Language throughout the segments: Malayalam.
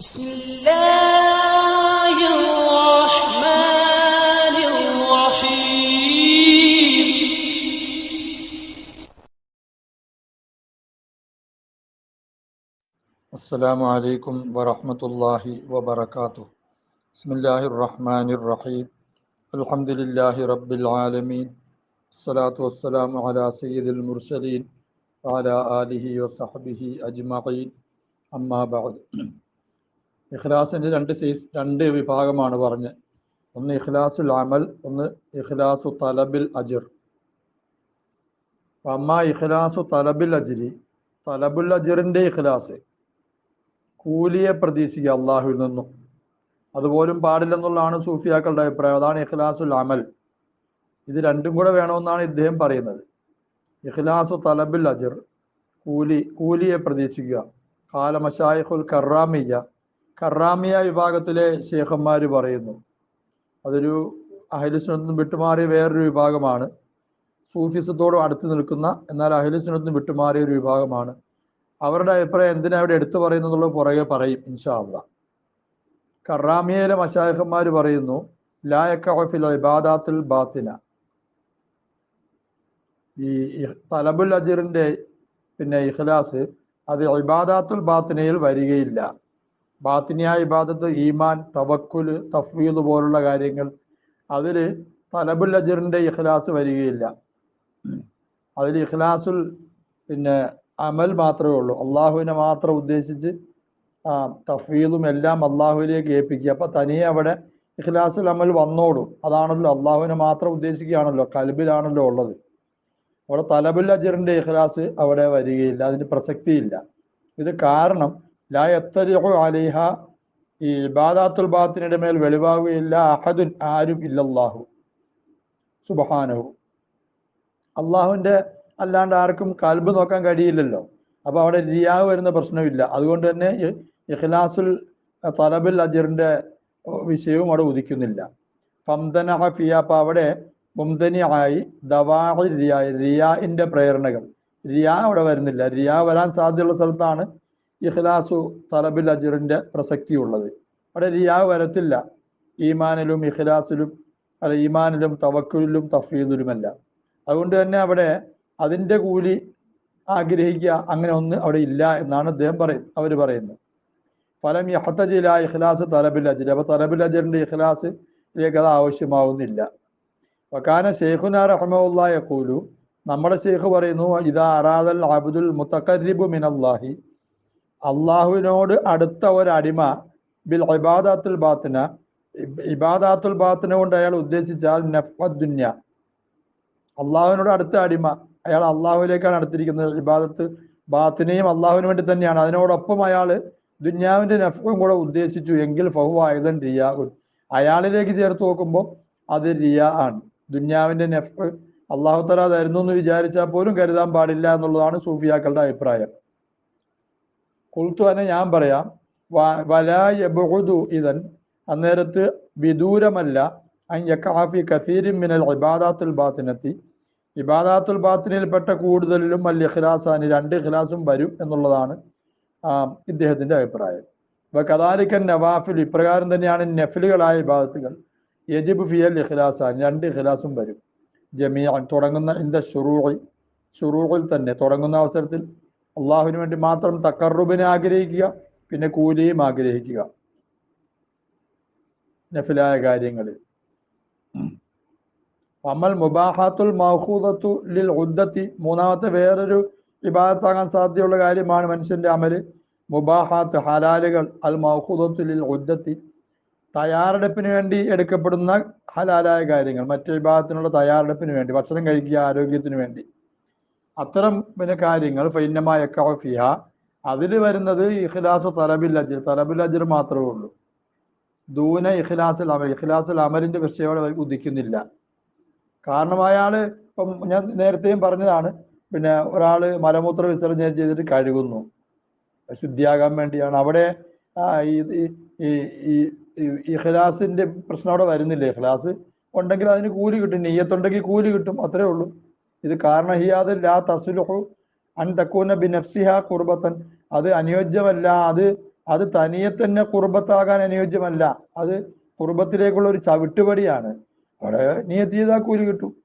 بسم الله الرحمن الرحيم. السلام عليكم ورحمة الله وبركاته. بسم الله الرحمن الرحيم. الحمد لله رب العالمين. الصلاة والسلام على سيد المرسلين وعلى آله وصحبه أجمعين. أما بعد. ഇഖ്ലാസിന്റെ രണ്ട് സീസ് രണ്ട് വിഭാഗമാണ് പറഞ്ഞ്. ഒന്ന് ഇഖ്ലാസുൽ അമൽ ഒന്ന് ഇഖ്ലാസു തലബിൽ അജിർ. അമ്മ ഇഖ്ലാസു തലബിൽ അജിരി തലബുൽ അജിറിന്റെ ഇഖ്ലാസ്. കൂലിയെ പ്രതീക്ഷിക്കുക അള്ളാഹുവിൽ നിന്നും. അതുപോലും പാടില്ലെന്നുള്ളതാണ് സൂഫിയാക്കളുടെ അഭിപ്രായം. അതാണ് ഇഖ്ലാസുൽ അമൽ. ഇത് രണ്ടും കൂടെ വേണമെന്നാണ് ഇദ്ദേഹം പറയുന്നത്. ഇഖ്ലാസു തലബിൽ അജിർ കൂലി കൂലിയെ പ്രതീക്ഷിക്കുക. കാലമഷായിഖുൽ കറാമിയ കറാമിയ വിഭാഗത്തിലെ ശേഖന്മാർ പറയുന്നു. അതൊരു അഹിലുസ്നത്തും വിട്ടുമാറിയ വേറൊരു വിഭാഗമാണ്. സൂഫിസത്തോട് അടുത്ത് നിൽക്കുന്ന എന്നാൽ അഹിലുസ്നത്തും വിട്ടുമാറിയ ഒരു വിഭാഗമാണ്. അവരുടെ അഭിപ്രായം എന്തിനാ അവിടെ എടുത്തു പറയുന്നുള്ളത് പുറകെ പറയും ഇൻഷാ കറാമിയയിലെ മഷായഖന്മാർ പറയുന്നു ലായക്കഫിൽ ഇബാദാത്തുൽ ബാത്തിന. ഈ തലബുൽ അജിറിന്റെ പിന്നെ ഇഖ്ലാസ് അത് ഇബാദാത്തുൽ ബാത്തിനയിൽ വരികയില്ല. ബാത്തിനിയ ഇബാദത്ത് ഈമാൻ തവക്കുൽ തഫ്വീദ് പോലുള്ള കാര്യങ്ങൾ അതിൽ തലബുൽ അജറിന്റെ ഇഖ്ലാസ് വരികയില്ല. അതിൽ ഇഖ്ലാസുൽ പിന്നെ അമൽ മാത്രമേ ഉള്ളൂ. അള്ളാഹുവിനെ മാത്രം ഉദ്ദേശിച്ച് തഫീദും എല്ലാം അള്ളാഹുവിലേക്ക് ഏൽപ്പിക്കുക. അപ്പൊ തനിയെ അവിടെ ഇഖ്ലാസുൽ അമൽ വന്നോടും. അതാണല്ലോ അള്ളാഹുവിനെ മാത്രം ഉദ്ദേശിക്കുകയാണല്ലോ കൽബിലാണല്ലോ ഉള്ളത്. അവിടെ തലബുൽ അജറിന്റെ ഇഖ്ലാസ് അവിടെ വരികയില്ല അതിന് പ്രസക്തിയില്ല. ഇത് കാരണം ലാ എത്തരിഹു അലിഹ. ഈ ഇബാദാത്തുൽ ബാത്തിനിടെ മേൽ വെളിവാകുകയില്ല അഹദുൻ ആരും ഇല്ലല്ലാഹു. സുബഹാനഹു. അള്ളാഹുവിന്റെ അല്ലാണ്ട് ആർക്കും കൽബ് നോക്കാൻ കഴിയില്ലല്ലോ. അപ്പോൾ അവിടെ റിയാവ് വരുന്ന പ്രശ്നമില്ല. അതുകൊണ്ട് തന്നെ ഇഖ്ലാസുൽ തലബുൽ അജറിന്റെ വിഷയവും അവിടെ ഉദിക്കുന്നില്ല. ഫംദന ഹഫിയ അപ്പം അവിടെ മുംതനിയായി ദവാ റിയ റിയാഇന്റെ പ്രേരണകൾ. റിയാ അവിടെ വരുന്നില്ല. റിയാ വരാൻ സാധ്യതയുള്ള സ്ഥലത്താണ് ഇഖ്ലാസു തലബുൽ അജറിന്റെ പ്രസക്തി ഉള്ളത് അവിടെ റിയാ വരത്തില്ല. ഈമാനിലും ഇഖ്ലാസിലും അല്ല ഈമാനിലും തവക്കുലിലും തഫീദിലുമല്ല അതുകൊണ്ട് തന്നെ അവിടെ അതിന്റെ കൂലി ആഗ്രഹിക്കുക അങ്ങനെ ഒന്ന് അവിടെ ഇല്ല എന്നാണ് അദ്ദേഹം പറയും അവർ പറയുന്നത്. ഫലം യഹത്തജില ഇഖ്ലാസ് തലബിൽ അജിർ അപ്പൊ തലബിൽ ഇഖ്ലാസ് ഇഖ്ലാസിലേക്ക് അത് ആവശ്യമാവുന്നില്ല. വക്കാന ഷെയ്ഖുന റഹ്മുല്ലാ യഖൂലു. നമ്മുടെ ഷെയ്ഖ് പറയുന്നു ഇതാ അറാദൽ അബ്ദുൽ മുത്തഖരിബു മിനല്ലാഹി. അള്ളാഹുവിനോട് അടുത്ത ഒരടിമ ബിൽ ഇബാദാത്തുൽ ബാത്തിന ഇബ് ഇബാദാത്തുൽ ബാത്തിന കൊണ്ട് അയാൾ ഉദ്ദേശിച്ചാൽ നഫ്ദുന്യ അള്ളാഹുവിനോട് അടുത്ത അടിമ അയാൾ അള്ളാഹുവിലേക്കാണ് അടുത്തിരിക്കുന്നത്. ഇബാദത്ത് ബാത്തിനെയും അള്ളാഹുവിന് വേണ്ടി തന്നെയാണ്. അതിനോടൊപ്പം അയാൾ ദുന്യാവിന്റെ നഫ്വും കൂടെ ഉദ്ദേശിച്ചു എങ്കിൽ ഫഹു ആയുധൻ റിയാ അയാളിലേക്ക് ചേർത്ത് നോക്കുമ്പോൾ അത് റിയ ആണ്. ദുന്യാവിന്റെ നഫ് അള്ളാഹു തല തരുന്നു എന്ന് വിചാരിച്ചാൽ പോലും കരുതാൻ പാടില്ല എന്നുള്ളതാണ് സൂഫിയാക്കളുടെ അഭിപ്രായം. കുൽത്തു തന്നെ ഞാൻ പറയാം വ- വലാ യബ്ഉദു ഇതൻ അന്നേരത്ത് വിദൂരമല്ല അൻ യക്കാഫി കസീരിൻ മിനൽ ഇബാദാത്തുൽ ബാത്തിനത്തി. ഇബാദാത്തുൽ ബാത്തിനിൽപ്പെട്ട കൂടുതലും അൽ ഇഖ്ലാസാനി രണ്ട് ഇഖ്ലാസും വരും എന്നുള്ളതാണ് ആ, ഇദ്ദേഹത്തിന്റെ അഭിപ്രായം. അപ്പൊ കദാലിക്കൻ നവാഫിൽ ഇപ്രകാരം തന്നെയാണ് നഫിലുകളായ ഇബാദത്തുകൾ. യജിബ് ഫിയൽ ഇഖ്ലാസാൻ രണ്ട് ഇഖ്ലാസും വരും. ജമീ തുടങ്ങുന്ന ഇന്ത ഷുറൂഇ ഷുറൂഇൽ തന്നെ തുടങ്ങുന്ന അവസരത്തിൽ അള്ളാഹുവിന് വേണ്ടി മാത്രം തക്കറുബിനെ ആഗ്രഹിക്കുക പിന്നെ കൂലിയും ആഗ്രഹിക്കുക. നഫിലായ കാര്യങ്ങളിൽ അമൽ മുബാഹാത്തുൽ മഹൂദത്തു ലിൽ ഉദ്ദത്തി. മൂന്നാമത്തെ വേറൊരു വിഭാഗത്താകാൻ സാധ്യതയുള്ള കാര്യമാണ് മനുഷ്യന്റെ അമൽ. മുബാഹാത്ത് ഹലാലുകൾ അൽ മഹൂദത്തു ലിൽ ഉദ്ദത്തി. തയ്യാറെടുപ്പിന് വേണ്ടി എടുക്കപ്പെടുന്ന ഹലാലായ കാര്യങ്ങൾ മറ്റു വിഭാഗത്തിനുള്ള തയ്യാറെടുപ്പിന് വേണ്ടി ഭക്ഷണം കഴിക്കുക ആരോഗ്യത്തിന് വേണ്ടി. അത്തരം പിന്നെ കാര്യങ്ങൾ ഫൈന്യമായ കഫിയ അതിൽ വരുന്നത് ഇഖ്ലാസ് തലബിൽ അജിർ തലബിൽ അജിർ മാത്രമേ ഉള്ളൂ. ദൂന ഇഖ്ലാസിൽ അമൽ ഇഖ്ലാസിൽ അമലിന്റെ വിഷയം ഉദിക്കുന്നില്ല. കാരണം അയാൾ ഇപ്പം ഞാൻ നേരത്തെയും പറഞ്ഞതാണ് പിന്നെ ഒരാൾ മലമൂത്ര വിസർജനം ചെയ്തിട്ട് കഴുകുന്നു. ശുദ്ധിയാകാൻ വേണ്ടിയാണ്. അവിടെ ഈ ഇഖ്ലാസിന്റെ പ്രശ്നം അവിടെ വരുന്നില്ല. ഇഖ്ലാസ് ഉണ്ടെങ്കിൽ അതിന് കൂലി കിട്ടും നെയ്യത്തുണ്ടെങ്കിൽ കൂലി കിട്ടും അത്രേ ഉള്ളൂ. ഇത് കാരണഹിയാത് ലാ തസുലുഹു അൻ തക്കൂന ബി നഫ്സിഹ കുർബത്തൻ. അത് അനുയോജ്യമല്ല. അത് അത് തനിയെ തന്നെ കുർബത്താകാൻ അനുയോജ്യമല്ല. അത് കുർബത്തിലേക്കുള്ള ഒരു ചവിട്ടുപടിയാണ്. അവിടെ നിയത്തി ചെയ്താൽ കൂലി കിട്ടും.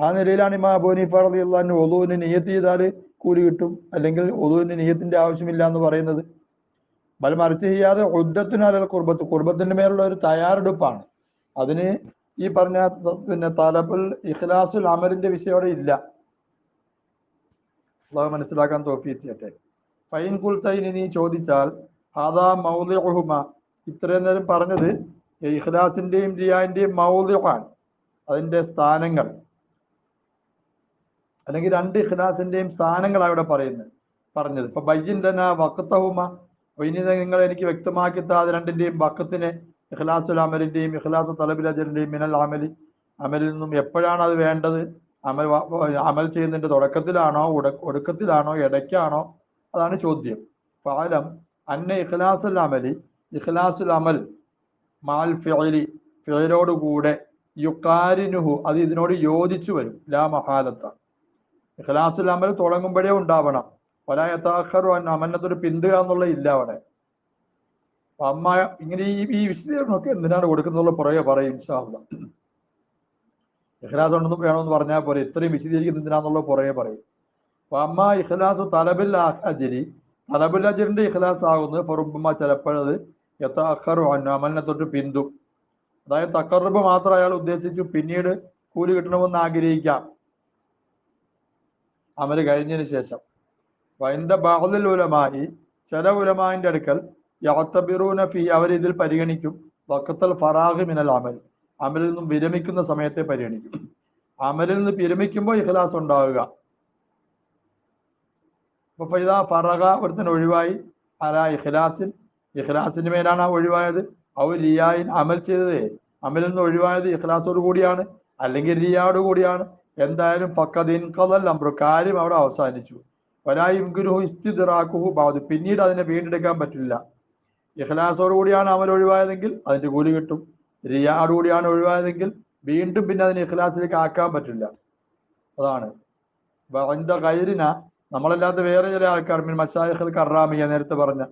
ആ നിലയിലാണ് ഇമാ അബൂനിഫ റളിയല്ലാഹു ഒതുവിന് നീയത്ത് ചെയ്താൽ കൂലി കിട്ടും. അല്ലെങ്കിൽ ഒതുവിന് നിയത്തിന്റെ ആവശ്യമില്ല എന്ന് പറയുന്നത്. ബൽ മറിച്ച് ചെയ്യാതെ ഉദ്ധത്തിനാലുള്ള കുർബത്ത്. കുർബത്തിന്റെ മേലുള്ള ഒരു തയ്യാറെടുപ്പാണ്. അതിന് ഈ പറഞ്ഞ പിന്നെ തലബുൽ ഇഖ്ലാസുൽ അമലിന്റെ വിഷയം അവിടെ ഇല്ല. അള്ളാഹു മനസ്സിലാക്കാൻ തോഫീ ചെയ്യട്ടെ. ഫൈൻ കുൽത്തൈനി നീ ചോദിച്ചാൽ ഹാദാ മൗലിഹുമ ഇത്രയും നേരം പറഞ്ഞത് ഇഖ്ലാസിന്റെയും റിയാന്റെയും മൗലിഹാൻ അതിന്റെ സ്ഥാനങ്ങൾ. അല്ലെങ്കിൽ രണ്ട് ഇഖ്ലാസിന്റെയും സ്ഥാനങ്ങളാണ് ഇവിടെ പറയുന്നത് പറഞ്ഞത്. ഇപ്പൊ ബയ്യന്തന വക്കത്തഹുമ അപ്പൊ ഇനി നിങ്ങൾ എനിക്ക് വ്യക്തമാക്കി താ രണ്ടിന്റെയും വക്കത്തിനെ ഇഖ്ലാസുൽ അമലിന്റെയും ഇഖ്ലാസ് തലബിൽ അജറിന്റെയും മിനൽ അമലി അമലിൽ നിന്നും എപ്പോഴാണ് അത് വേണ്ടത്? അമൽ അമൽ ചെയ്യുന്നതിന്റെ തുടക്കത്തിലാണോ ഉട- ഒടുക്കത്തിലാണോ ഇടയ്ക്കാണോ? അതാണ് ചോദ്യം. ഫാലം അന്ന ഇഖ്ലാസുൽ അമലി ഇഖ്ലാസുൽ അമൽ മാൽ ഫിഅലി ഫിറലോടുകൂടെ യുക്കാരിനുഹു അത് ഇതിനോട് യോജിച്ചു വരും. ലാ മഹാലത്ത. ഇഖ്ലാസുൽ അമൽ തുടങ്ങുമ്പോഴേ ഉണ്ടാവണം. ഒരായത്താഖറു അൻ അമന്നത്തൊരു പിന്തുക എന്നുള്ള ഇല്ല അവിടെ. അമ്മ ഇങ്ങനെ ഈ ഈ വിശദീകരണമൊക്കെ എന്തിനാണ് കൊടുക്കുന്നുള്ള പുറകെ പറയും ഇൻഷാ അല്ലാഹ് ഇഖ്ലാസ് ഉണ്ടെന്ന് വേണമെന്ന് പറഞ്ഞാൽ പോലെ ഇത്രയും വിശദീകരിക്കുന്ന എന്തിനാന്നുള്ള പുറകെ പറയും. അപ്പൊ അമ്മ ഇഖ്ലാസ് തലബിൽ അജരി തലബുൽ അജിറിന്റെ ഇഖ്ലാസ് ആകുന്നത് ഫറുബമ്മ ചിലപ്പോഴത് യഥാഖറു അൻ അമലിനെ തൊട്ട് പിന്തു. അതായത് തക്കറുബ് മാത്രം അയാൾ ഉദ്ദേശിച്ചു പിന്നീട് കൂലി കിട്ടണമെന്ന് ആഗ്രഹിക്കാം. അമൽ കഴിഞ്ഞതിന് ശേഷം. അപ്പൊ അതിന്റെ ഉലമായി ചില ഉലമാന്റെ അടുക്കൽ യഅത്തബിറൂന ഫി അവർ ഇതിൽ പരിഗണിക്കും. വക്കത്തൽ ഫറാഹ് മിനൽ അമൽ. അമലിൽ നിന്നും വിരമിക്കുന്ന സമയത്തെ പരിഗണിക്കും. അമലിൽ നിന്ന് വിരമിക്കുമ്പോൾ ഇഖ്ലാസ് ഉണ്ടാവുക. അപ്പൊ ഫൈദ ഫറഹ ഒരുത്തൻ ഒഴിവായി. അല ഇഖ്ലാസിൻ. ഇഖ്ലാസിന്റെ മേലാണ് ഒഴിവായത്. ഔ റിയായിൻ അമൽ ചെയ്തത്. അമലിൽ നിന്ന് ഒഴിവായത് ഇഖ്ലാസോട് കൂടിയാണ്. അല്ലെങ്കിൽ റിയായോട് കൂടിയാണ്. എന്തായാലും ഫക്കദിൻ കലൽ അമ്രു കാര്യം അവിടെ അവസാനിച്ചു. ഒരാ ഇംഗുരുഹു ഇസ്തിദ്റാക്കുഹു ബാദു. പിന്നീട് അതിനെ വീണ്ടെടുക്കാൻ പറ്റില്ല. ഇഖ്ലാസോട് കൂടിയാണ് അമൽ ഒഴിവായതെങ്കിൽ അതിന്റെ കൂലി കിട്ടും. റിയാട് കൂടിയാണ് ഒഴിവായതെങ്കിൽ വീണ്ടും പിന്നെ അതിനെ ഇഖ്ലാസിലേക്ക് ആക്കാൻ പറ്റില്ല. അതാണ്. വഅന്ദ ഗൈരിന നമ്മളല്ലാത്ത വേറെ ചില ആൾക്കാർ മീൻ മസാഹിൽ കറാമിയ നേരത്തെ പറഞ്ഞ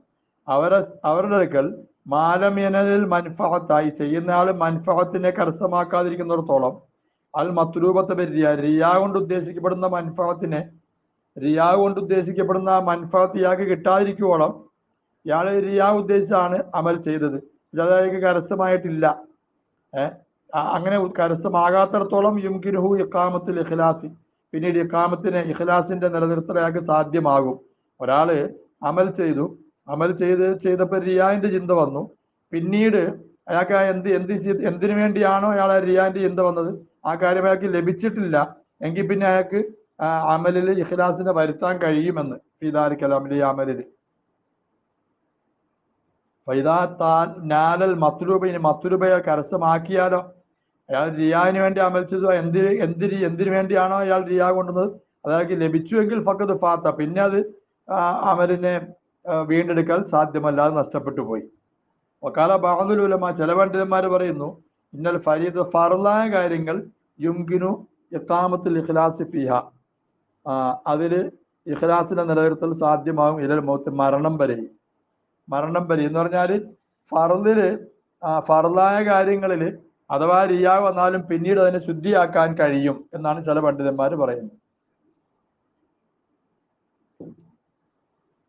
അവരെ അവരുടെ അടുക്കൽ മാലമിയനലിൽ മൻഫഹത്തായി ചെയ്യുന്ന ആൾ മൻഫഹത്തിനെ കരസ്ഥമാക്കാതിരിക്കുന്നിടത്തോളം അൽ മത്ലൂബത്ത് റിയ റിയ കൊണ്ട് ഉദ്ദേശിക്കപ്പെടുന്ന മൻഫഹത്തിനെ റിയ കൊണ്ട് ഉദ്ദേശിക്കപ്പെടുന്ന മൻഫഹത്തിയാക്ക് കിട്ടാതിരിക്കുവോളം ഇയാൾ റിയാ ഉദ്ദേശിച്ചാണ് അമൽ ചെയ്തത്. ഇത് അയാൾക്ക് കരസ്ഥമായിട്ടില്ല. അങ്ങനെ കരസ്ഥമാകാത്തിടത്തോളം യുംകിനുഹു ഇക്കാമത്തിൽ ഇഖ്ലാസി. പിന്നീട് ഇക്കാമത്തിന് ഇഖ്ലാസിന്റെ നിലനിർത്തൽ അയാൾക്ക് സാധ്യമാകും. ഒരാൾ അമൽ ചെയ്തു. അമൽ ചെയ്ത് ചെയ്തപ്പോൾ റിയാന്റെ ചിന്ത വന്നു. പിന്നീട് അയാൾക്ക് എന്ത് എന്ത് എന്തിനു വേണ്ടിയാണോ അയാൾ റിയാന്റെ ചിന്ത വന്നത്? ആ കാര്യം അയാൾക്ക് ലഭിച്ചിട്ടില്ല. എങ്കിൽ പിന്നെ അയാൾക്ക് അമലിൽ ഇഖ്ലാസിനെ വരുത്താൻ കഴിയുമെന്ന്. ഫിദാരി കലാമിലെ അമലിൽ ഇനി മത്തുരൂപയെ കരസ്ഥമാക്കിയാലോ? അയാൾ റിയാവിന് വേണ്ടി അമൽ എന്തി എന്തിന് എന്തിന് വേണ്ടിയാണോ അയാൾ റിയാ കൊണ്ടുവന്നത്? അയാൾക്ക് ലഭിച്ചുവെങ്കിൽ ഫക്കത് ഫാത്ത. പിന്നെ അത് അമലിനെ വീണ്ടെടുക്കാൻ സാധ്യമല്ല. അത് നഷ്ടപ്പെട്ടു പോയി. വക്കാല ബാഹുലുലമ ചില പണ്ഡിതന്മാർ പറയുന്നു ഇന്നൽ ഫരീദ് ഫറലായ കാര്യങ്ങൾ യുങ്കിനു ഇഖാമത്തുൽ ഇഖ്ലാസ് ഫിഹ. അതിൽ ഇഖ്ലാസിനെ നിലനിർത്തൽ സാധ്യമാകും ഇലൽ മൗത്ത് മരണം വരെ. മരണം വരെ എന്ന് പറഞ്ഞാൽ ഫറലിൽ ഫറലായ കാര്യങ്ങളിൽ അഥവാ റിയാ വന്നാലും പിന്നീട് അതിനെ ശുദ്ധിയാക്കാൻ കഴിയും എന്നാണ് ചില പണ്ഡിതന്മാർ പറയുന്നത്.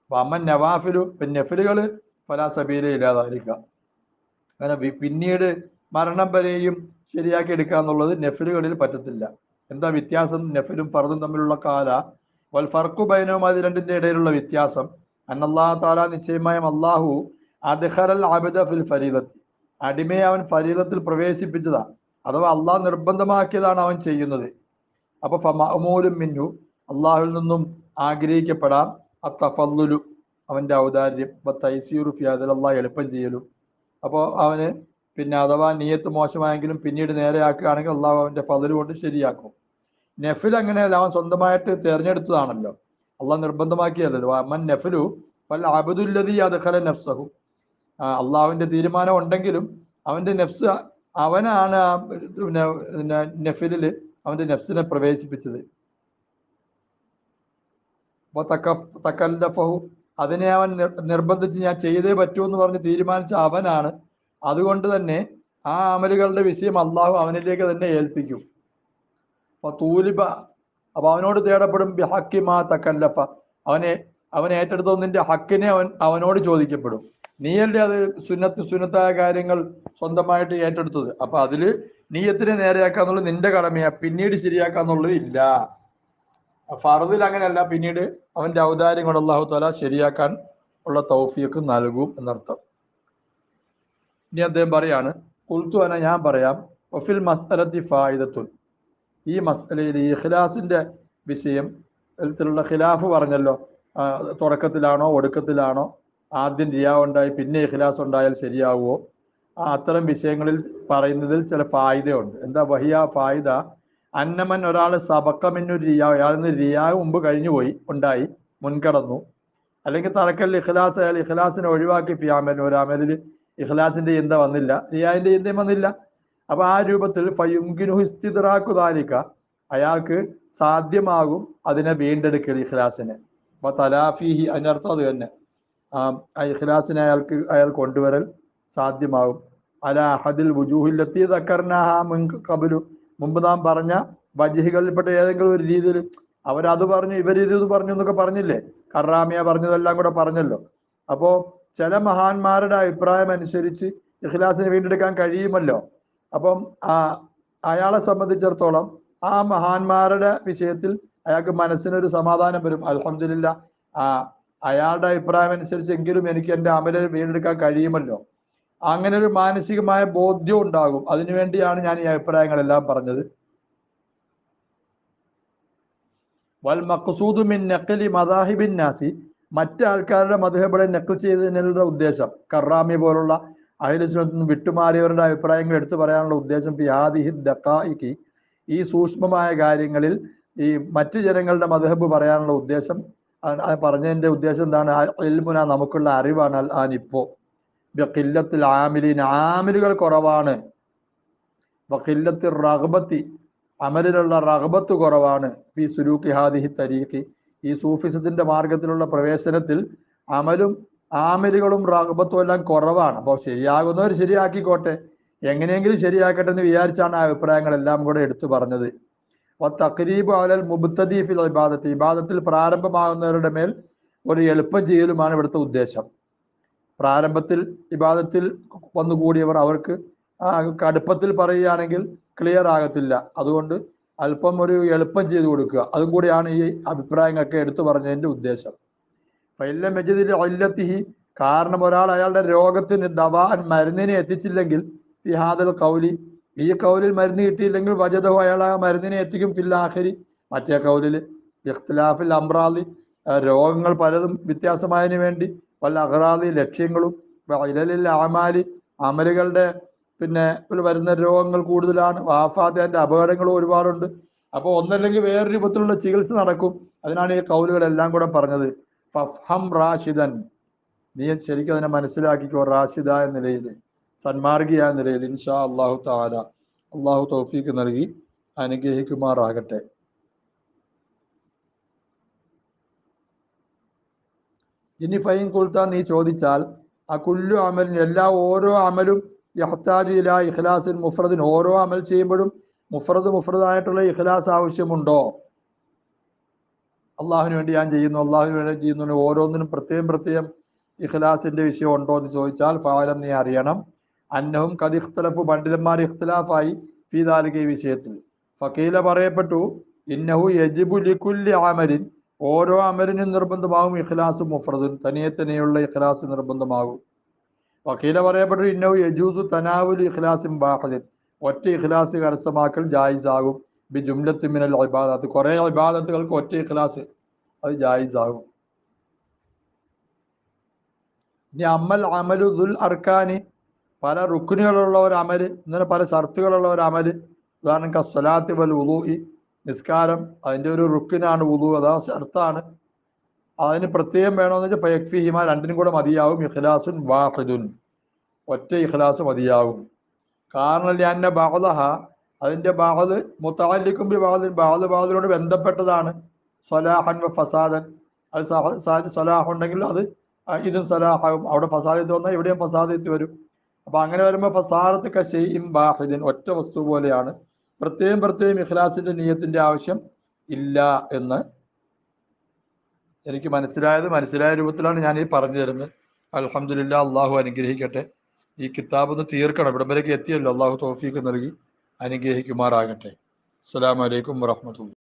അമ്മ നവാഫിലു നെഫിലുകൾ ഫലാസബീല ഇല്ലാതായിരിക്കുക അങ്ങനെ പിന്നീട് മരണം വരെയും ശരിയാക്കി എടുക്കുക എന്നുള്ളത് നെഫിലുകളിൽ പറ്റത്തില്ല. എന്താ വ്യത്യാസം? നെഫിലും ഫർദും തമ്മിലുള്ള കാല. വൽ ഫർക്കു ബൈനവും അത് രണ്ടിന്റെ ഇടയിലുള്ള വ്യത്യാസം. അന്നല്ലാഹു താല നിശ്ചയമായും അള്ളാഹു അദ്ഹറൽ അബിദ ഫിൽ ഫരീദത്തി അടിമയെ അവൻ ഫരീദത്തിൽ പ്രവേശിപ്പിച്ചതാ. അഥവാ അള്ളാഹ് നിർബന്ധമാക്കിയതാണ് അവൻ ചെയ്യുന്നത്. അപ്പൊ ഫമൂലും മിന്നു. അള്ളാഹുവിൽ നിന്നും ആഗ്രഹിക്കപ്പെടാം. അത്തഫല്ലുലു. അവന്റെ ഔദാര്യം. തൈസീറു ഫിയാദിൽ അള്ളാഹ് എളുപ്പം ചെയ്യലും. അപ്പോൾ അവന് പിന്നെ അഥവാ നീയത്ത് മോശമായെങ്കിലും പിന്നീട് നേരെയാക്കുകയാണെങ്കിൽ അള്ളാഹു അവന്റെ ഫതിൽ കൊണ്ട് ശരിയാക്കും. നെഫിൽ അങ്ങനെയല്ല. അവൻ സ്വന്തമായിട്ട് തിരഞ്ഞെടുത്തതാണല്ലോ. അള്ളാഹ് നിർബന്ധമാക്കിയതല്ലോ? അമ്മൻ നഫലു പല അബദുല്ലതി അദ്ഖല നഫ്സഹു. അള്ളാഹുവിന്റെ തീരുമാനം ഉണ്ടെങ്കിലും അവന്റെ നെഫ്സ് അവനാണ് ആ പിന്നെ അവന്റെ നെഫ്സിനെ പ്രവേശിപ്പിച്ചത്. അപ്പൊ തക്ക തക്കല്ലഫഹു അതിനെ അവൻ നിർ- നിർബന്ധിച്ച് ഞാൻ ചെയ്തേ പറ്റൂ എന്ന് പറഞ്ഞ് തീരുമാനിച്ച അവനാണ്. അതുകൊണ്ട് തന്നെ ആ അമലുകളുടെ വിഷയം അള്ളാഹു അവനിലേക്ക് തന്നെ ഏൽപ്പിക്കും. അപ്പൊ തൂലിബ അപ്പൊ അവനോട് തേടപ്പെടും ബിഹക്കി മാ തക്കല്ലഫ അവനെ അവൻ ഏറ്റെടുത്ത നിന്റെ ഹക്കിനെ അവൻ അവനോട് ചോദിക്കപ്പെടും. നീയല്ലേ അത് സുന്നത്ത് സുന്നത്തായ കാര്യങ്ങൾ സ്വന്തമായിട്ട് ഏറ്റെടുത്തത്? അപ്പൊ അതിൽ നീയത്തിനെ നേരെയാക്കാന്നുള്ളത് നിന്റെ കടമയാ പിന്നീട് ശരിയാക്കാന്നുള്ളത് ഇല്ല. ഫറുദിൽ അങ്ങനെയല്ല പിന്നീട് അവന്റെ ഔദാര്യം കൊണ്ട് അള്ളാഹു താല ശരിയാക്കാൻ ഉള്ള തൗഫീഖ് നൽകും എന്നർത്ഥം. ഇനി അദ്ദേഹം പറയാണ് കുൽത്തു അന ഞാൻ പറയാം ഒഫിൽ മസ്അലത്തി ഫായിദത്തുൻ. ഈ മസലയിൽ ഈ ഇഖ്ലാസിന്റെ വിഷയം ഇത്തരത്തിലുള്ള ഖിലാഫ് പറഞ്ഞല്ലോ. തുടക്കത്തിലാണോ ഒടുക്കത്തിലാണോ ആദ്യം റിയാ ഉണ്ടായി പിന്നെ ഇഖ്ലാസ് ഉണ്ടായാൽ ശരിയാവുമോ അത്തരം വിഷയങ്ങളിൽ പറയുന്നതിൽ ചില ഫായിദയുണ്ട്. എന്താ വഹിയ ഫായിദ? അന്നമൻ ഒരാൾ സബക്കമിന്നു റിയ അയാളിൽ നിന്ന് റിയാ മുമ്പ് കഴിഞ്ഞുപോയി ഉണ്ടായി മുൻകടന്നു. അല്ലെങ്കിൽ തറക്കൽ ഇഖ്ലാസ് അയാൾ ഇഖ്ലാസിനെ ഒഴിവാക്കി ഫിയാമൻ ഒരു അമലിൽ ഇഖ്ലാസിന്റെ ചിന്ത വന്നില്ല. റിയാന്റെ ചിന്തയും വന്നില്ല. അപ്പൊ ആ രൂപത്തിൽ ഫയുങ്കിനു ഹിസ്തിദ്റാക്കു ദാലിക. അയാൾക്ക് സാധ്യമാകും അതിനെ വീണ്ടെടുക്കൽ ഇഖ്ലാസിനെ. അപ്പൊ തലാഫിഹി അതിനർത്ഥം അത് തന്നെ. ആ ഇഖ്ലാസിനെ അയാൾക്ക് അയാൾ കൊണ്ടുവരൽ സാധ്യമാകും. അല അഹദിൽ മുമ്പ് നാം പറഞ്ഞ വജിഹികളിൽപ്പെട്ട ഏതെങ്കിലും ഒരു രീതിയിൽ അവരത് പറഞ്ഞു ഇവരിത് പറഞ്ഞു എന്നൊക്കെ പറഞ്ഞില്ലേ? കറാമിയ പറഞ്ഞതെല്ലാം കൂടെ പറഞ്ഞല്ലോ. അപ്പോ ചില മഹാന്മാരുടെ അഭിപ്രായം അനുസരിച്ച് ഇഖ്ലാസിനെ വീണ്ടെടുക്കാൻ കഴിയുമല്ലോ. അപ്പം ആ അയാളെ സംബന്ധിച്ചിടത്തോളം ആ മഹാന്മാരുടെ വിഷയത്തിൽ അയാൾക്ക് മനസ്സിനൊരു സമാധാനം വരും. അലഹമില്ല ആ അയാളുടെ അഭിപ്രായം അനുസരിച്ചെങ്കിലും എനിക്ക് എന്റെ അമല വീണ്ടെടുക്കാൻ കഴിയുമല്ലോ. അങ്ങനെ ഒരു മാനസികമായ ബോധ്യം ഉണ്ടാകും. അതിനുവേണ്ടിയാണ് ഞാൻ ഈ അഭിപ്രായങ്ങളെല്ലാം പറഞ്ഞത്. വൽ മഖസൂദു മിൻ മദാഹിബിൻ നാസി. മറ്റു ആൾക്കാരുടെ മധുഹബിളെ നക്കൽ ചെയ്തതിനുള്ള ഉദ്ദേശം കറാമി പോലുള്ള അഹിലുസ്ലത്തിൽ നിന്ന് വിട്ടുമാറിയവരുടെ അഭിപ്രായങ്ങൾ എടുത്തു പറയാനുള്ള ഉദ്ദേശം ഫിയാദിഹി ദക്കായിക്ക് ഈ സൂക്ഷ്മമായ കാര്യങ്ങളിൽ ഈ മറ്റു ജനങ്ങളുടെ മതഹബ് പറയാനുള്ള ഉദ്ദേശം പറഞ്ഞതിന്റെ ഉദ്ദേശം എന്താണ്? എൽമുന നമുക്കുള്ള അറിവാണ്. അൽ ആൻ ഇപ്പോ. കില്ലത്തിൽ ആമിലിൻ. ആമിലുകൾ കുറവാണ്. വക്കില്ലത്തിൽ റഹബത്തി അമലിലുള്ള റഹബത്ത് കുറവാണ്. ഫി സുലൂക്കി ഹാദിഹി തരീഖി. ഈ സൂഫിസത്തിന്റെ മാർഗത്തിലുള്ള പ്രവേശനത്തിൽ അമലും ആമലുകളും റഹബത്തും എല്ലാം കുറവാണ്. അപ്പോൾ ശരിയാകുന്നവർ ശരിയാക്കിക്കോട്ടെ. എങ്ങനെയെങ്കിലും ശരിയാക്കട്ടെ എന്ന് വിചാരിച്ചാണ് ആ അഭിപ്രായങ്ങളെല്ലാം കൂടെ എടുത്തു പറഞ്ഞത്. തക്രീബ് അലൽ മുബത്തദീഫിൽ ഇബാദത്ത് ഇബാദത്തിൽ പ്രാരംഭമാകുന്നവരുടെ മേൽ ഒരു എളുപ്പം ചെയ്യലുമാണ് ഇവിടുത്തെ ഉദ്ദേശം. പ്രാരംഭത്തിൽ ഇബാദത്തിൽ വന്നുകൂടിയവർ അവർക്ക് കടുപ്പത്തിൽ പറയുകയാണെങ്കിൽ ക്ലിയർ ആകത്തില്ല. അതുകൊണ്ട് അല്പം ഒരു എളുപ്പം ചെയ്തു കൊടുക്കുക. അതും കൂടിയാണ് ഈ അഭിപ്രായങ്ങളൊക്കെ എടുത്തു പറഞ്ഞതിന്റെ ഉദ്ദേശം. ഫൈല മെജിദിൽ ഒല്ലത്തിഹി കാരണം ഒരാൾ അയാളുടെ രോഗത്തിന് ദവാൻ മരുന്നിനെ എത്തിച്ചില്ലെങ്കിൽ ഫിഹാദൽ കൗലി ഈ കൗലിൽ മരുന്ന് കിട്ടിയില്ലെങ്കിൽ വജതഹു അയാൾ ആ മരുന്നിനെ എത്തിക്കും ഫില്ലാഹരി മറ്റേ കൗലിൽ ഇഖ്തിലാഫിൽ അമ്രാദി രോഗങ്ങൾ പലതും വ്യത്യാസമായതിനു വേണ്ടി വല്ല അഹ്റാദി ലക്ഷ്യങ്ങളും ഇലലിൽ ആമാലി അമലുകളുടെ പിന്നെ വരുന്ന രോഗങ്ങൾ കൂടുതലാണ് വാഫാത്തിന്റെ അപകടങ്ങളും ഒരുപാടുണ്ട്. അപ്പോൾ ഒന്നല്ലെങ്കിൽ വേറെ രൂപത്തിലുള്ള ചികിത്സ നടക്കും. അതിനാണ് ഈ കൗലുകളെല്ലാം കൂടെ പറഞ്ഞത്. ഫഫ്ഹം റാഷിദൻ. നീ ശരിക്കും അതിനെ മനസ്സിലാക്കിക്കോ റാഷിദ എന്ന നിലയിൽ സന്മാർഗിയായ നിലയിൽ ഇൻഷാ അള്ളാഹു താല അള്ളാഹു തൗഫീക്ക് നൽകി അനുഗ്രഹിക്കുമാറാകട്ടെ. ഇനി ഫൈൻ കുൽത്താൻ നീ ചോദിച്ചാൽ ആ കുല്ലു അമലിന് എല്ലാ ഓരോ അമലും യഹ്താജില ഇഖ്ലാസിൻ മുഫ്രദിൻ ഓരോ അമൽ ചെയ്യുമ്പോഴും മുഫ്രദ് മുഫ്രദായിട്ടുള്ള ഇഖ്ലാസ് ആവശ്യമുണ്ടോ? അള്ളാഹുവിന് വേണ്ടി ഞാൻ ചെയ്യുന്നു അള്ളാഹുവിന് വേണ്ടി ചെയ്യുന്നു ഓരോന്നിനും പ്രത്യേകം പ്രത്യേകം ഇഖ്ലാസിന്റെ വിഷയം ഉണ്ടോ എന്ന് ചോദിച്ചാൽ ഫാലം നീ അറിയണം. അന്നഹും കത് ഇഖ്തലഫ് പണ്ഡിതന്മാർ ഇഖ്തലാഫായി ഫീദാലിക ഈ വിഷയത്തിൽ. ഫക്കീല പറയപ്പെട്ടു ഇന്നഹു യജിബു ലിക്കുല്ലി ആമരിൻ ഓരോ അമലിനും നിർബന്ധമാകും ഇഖ്ലാസ് മുഫ്രദുൻ തനിയെ തനിയുള്ള ഇഖ്ലാസ് നിർബന്ധമാകും. വക്കീല പറയപ്പെട്ടു ഇന്നഹു യജൂസു തനാവുൽ ഇഖ്ലാസിൻ ബാഹദിൻ. ഒറ്റ ഇഖ്ലാസ് കരസ്ഥമാക്കൽ ജായിസ് ആകും ബി ജുംലത്തി മിനൽ ഇബാദത്ത്. കുറേ ഇബാദത്തുകൾക്ക് ഒറ്റ ഇഖ്ലാസ്. അത് ജായിസ് ആകും ഇനി അമ്മൽ അമലു ദുൽ അർക്കാനി. പല റുക്കുനുകളുള്ള ഒരു അമൽ ഇങ്ങനെ പല ഷർത്തുകളുള്ള ഒരു അമൽ. ഉദാഹരണം കസ്സലാത്തി വൽ ഉലൂഇ നിസ്കാരം. അതിന്റെ ഒരു റുക്കിനാണ് ഉദു അതാ ഷർത്താണ്. അതിന് പ്രത്യേകം വേണമെന്ന് വെച്ചാൽ ഫയക്ഫിഹിമ രണ്ടിനും കൂടെ മതിയാവും. ഇഖ്ലാസുൻ വാഹിദുൻ. ഒറ്റ ഇഖ്ലാസ് മതിയാവും. കാരണം ഞാൻ ബാധഹ അതിന്റെ ബാഹത് മുത്താലിക്കും ബി ബാദ് ബാദിനോട് ബന്ധപ്പെട്ടതാണ്. സലാഹൻ ഫസാദൻ. അത് സലാഹ് ഉണ്ടെങ്കിൽ അത് ഇതും സലാഹാകും. അവിടെ ഫസാദിത്ത് വന്നാൽ ഇവിടെയും ഫസാദിത്ത് വരും. അപ്പൊ അങ്ങനെ വരുമ്പോൾ ഫസാദത്ത് കഷയും ബാഹിദിൻ ഒറ്റ വസ്തു പോലെയാണ്. പ്രത്യേകം പ്രത്യേകം ഇഖ്ലാസിന്റെ നീയത്തിന്റെ ആവശ്യം ഇല്ല എന്ന് എനിക്ക് മനസ്സിലായത് മനസ്സിലായ രൂപത്തിലാണ് ഞാൻ ഈ പറഞ്ഞു തരുന്നത്. അലഹമില്ല അള്ളാഹു അനുഗ്രഹിക്കട്ടെ. ഈ കിതാബ് ഒന്ന് തീർക്കണം. ഇവിടം വരെയൊക്കെ എത്തിയല്ലോ. അള്ളാഹു തോഫീക്ക് നൽകി. അനുഗ്രഹിക്കുമാറാകട്ടെ അസ്സലാമു അലൈക്കും വറഹ്മത്തുള്ളാഹി